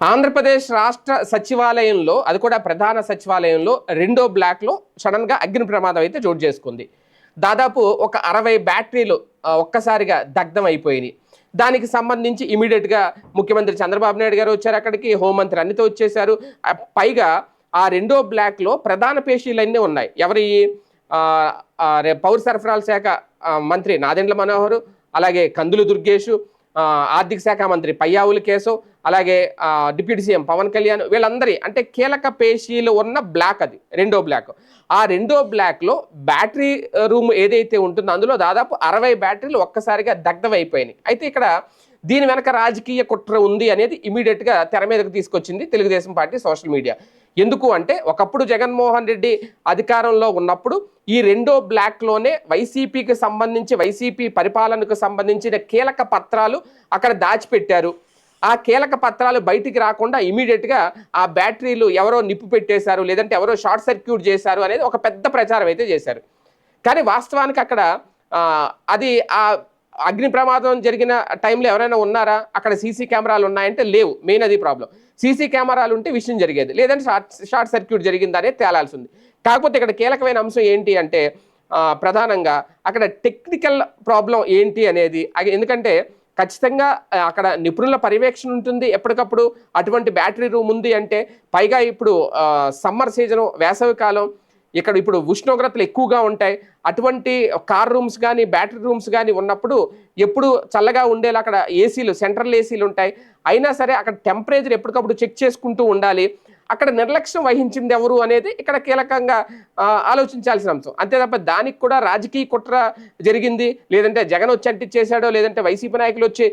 ఆంధ్రప్రదేశ్ రాష్ట్ర సచివాలయంలో అది కూడా ప్రధాన సచివాలయంలో రెండో బ్లాక్లో సడన్గా అగ్ని ప్రమాదం అయితే చోటు చేసుకుంది. దాదాపు ఒక అరవై బ్యాటరీలు ఒక్కసారిగా దగ్ధం అయిపోయినాయి. దానికి సంబంధించి ఇమీడియట్గా ముఖ్యమంత్రి చంద్రబాబు నాయుడు గారు వచ్చారు అక్కడికి హోంమంత్రి అనిత వచ్చేసారు పైగా ఆ రెండో బ్లాక్లో ప్రధాన పేషీలన్నీ ఉన్నాయి. ఎవరి పౌర సరఫరాల శాఖ మంత్రి నాదెండ్ల మనోహరు అలాగే కందులు దుర్గేషు ఆర్థిక శాఖ మంత్రి పయ్యావుల కేసు అలాగే డిప్యూటీ సీఎం పవన్ కళ్యాణ్ వీళ్ళందరి అంటే కీలక పేషీలు ఉన్న బ్లాక్ అది రెండో బ్లాక్. ఆ రెండో బ్లాక్లో బ్యాటరీ రూమ్ ఏదైతే ఉంటుందో అందులో దాదాపు అరవై బ్యాటరీలు ఒక్కసారిగా దగ్ధమైపోయినాయి. అయితే ఇక్కడ దీని వెనక రాజకీయ కుట్ర ఉంది అనేది ఇమీడియట్గా తెర మీదకు తీసుకొచ్చింది తెలుగుదేశం పార్టీ సోషల్ మీడియా. ఎందుకు అంటే ఒకప్పుడు జగన్మోహన్ రెడ్డి అధికారంలో ఉన్నప్పుడు ఈ రెండో బ్లాక్లోనే వైసీపీకి సంబంధించి వైసీపీ పరిపాలనకు సంబంధించిన కీలక పత్రాలు అక్కడ దాచిపెట్టారు. ఆ కీలక పత్రాలు బయటికి రాకుండా ఇమీడియట్గా ఆ బ్యాటరీలు ఎవరో నిప్పు పెట్టేశారు లేదంటే ఎవరో షార్ట్ సర్క్యూట్ చేశారు అనేది ఒక పెద్ద ప్రచారం అయితే చేశారు. కానీ వాస్తవానికి అక్కడ అది ఆ అగ్ని ప్రమాదం జరిగిన టైంలో ఎవరైనా ఉన్నారా? అక్కడ సీసీ కెమెరాలు ఉన్నాయంటే లేవు. మెయిన్ అది ప్రాబ్లం. సీసీ కెమెరాలు ఉంటే విషయం జరిగేది. లేదంటే షార్ట్ షార్ట్ సర్క్యూట్ జరిగిందనే తేలాల్సి ఉంది కాకపోతే ఇక్కడ కీలకమైన అంశం ఏంటి అంటే ప్రధానంగా అక్కడ టెక్నికల్ ప్రాబ్లం ఏంటి అనేది. ఎందుకంటే ఖచ్చితంగా అక్కడ నిపుణుల పర్యవేక్షణ ఉంటుంది ఎప్పటికప్పుడు. అటువంటి బ్యాటరీ రూమ్ ఉంది అంటే పైగా ఇప్పుడు సమ్మర్ సీజను వేసవికాలం ఇక్కడ ఇప్పుడు ఉష్ణోగ్రతలు ఎక్కువగా ఉంటాయి. అటువంటి కార్ రూమ్స్ కానీ బ్యాటరీ రూమ్స్ కానీ ఉన్నప్పుడు ఎప్పుడు చల్లగా ఉండేలా అక్కడ ఏసీలు సెంట్రల్ ఏసీలు ఉంటాయి. అయినా సరే అక్కడ టెంపరేచర్ ఎప్పటికప్పుడు చెక్ చేసుకుంటూ ఉండాలి. అక్కడ నిర్లక్ష్యం వహించింది ఎవరు అనేది ఇక్కడ కీలకంగా ఆలోచించాల్సిన అంశం. అంతే తప్ప దానికి కూడా రాజకీయ కుట్ర జరిగింది. లేదంటే జగన్ వచ్చి అంటించేశాడో లేదంటే వైసీపీ నాయకులు వచ్చి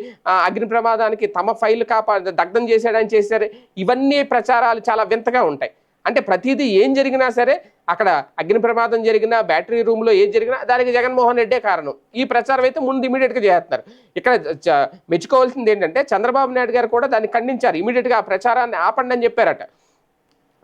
అగ్ని ప్రమాదానికి తమ ఫైల్ కాపా దగ్ధం చేశాడని చేశారు. ఇవన్నీ ప్రచారాలు చాలా వింతగా ఉంటాయి. అంటే ప్రతిదీ ఏం జరిగినా సరే అక్కడ అగ్ని ప్రమాదం జరిగినా బ్యాటరీ రూమ్లో ఏం జరిగినా దానికి జగన్మోహన్ రెడ్డే కారణం. ఈ ప్రచారం అయితే ముందు ఇమీడియట్గా చేస్తున్నారు. ఇక్కడ మెచ్చుకోవాల్సింది ఏంటంటే చంద్రబాబు నాయుడు గారు కూడా దాన్ని ఖండించారు. ఇమీడియట్గా ఆ ప్రచారాన్ని ఆపండి అని చెప్పారట.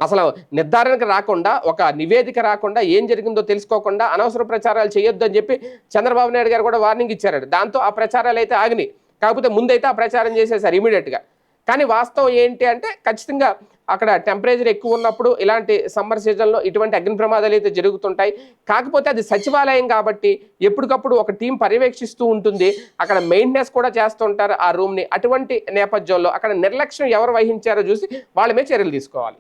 అసలు నిర్ధారణకు రాకుండా ఒక నివేదిక రాకుండా ఏం జరిగిందో తెలుసుకోకుండా అనవసర ప్రచారాలు చేయొద్దు అని చెప్పి చంద్రబాబు నాయుడు గారు కూడా వార్నింగ్ ఇచ్చారట. దాంతో ఆ ప్రచారాలు అయితే ఆగినాయి. కాకపోతే ముందైతే ఆ ప్రచారం చేసేసారు ఇమీడియట్గా. కానీ వాస్తవం ఏంటి అంటే ఖచ్చితంగా అక్కడ టెంపరేచర్ ఎక్కువ ఉన్నప్పుడు ఇలాంటి సమ్మర్ సీజన్లో ఇటువంటి అగ్ని ప్రమాదాలు అయితే జరుగుతుంటాయి. కాకపోతే అది సచివాలయం కాబట్టి ఎప్పటికప్పుడు ఒక టీం పర్యవేక్షిస్తూ ఉంటుంది. అక్కడ మెయింటెనెన్స్ కూడా చేస్తుంటారు ఆ రూమ్ని. అటువంటి నేపథ్యంలో అక్కడ నిర్లక్ష్యం ఎవరు వహించారో చూసి వాళ్ళ మీద చర్యలు తీసుకోవాలి.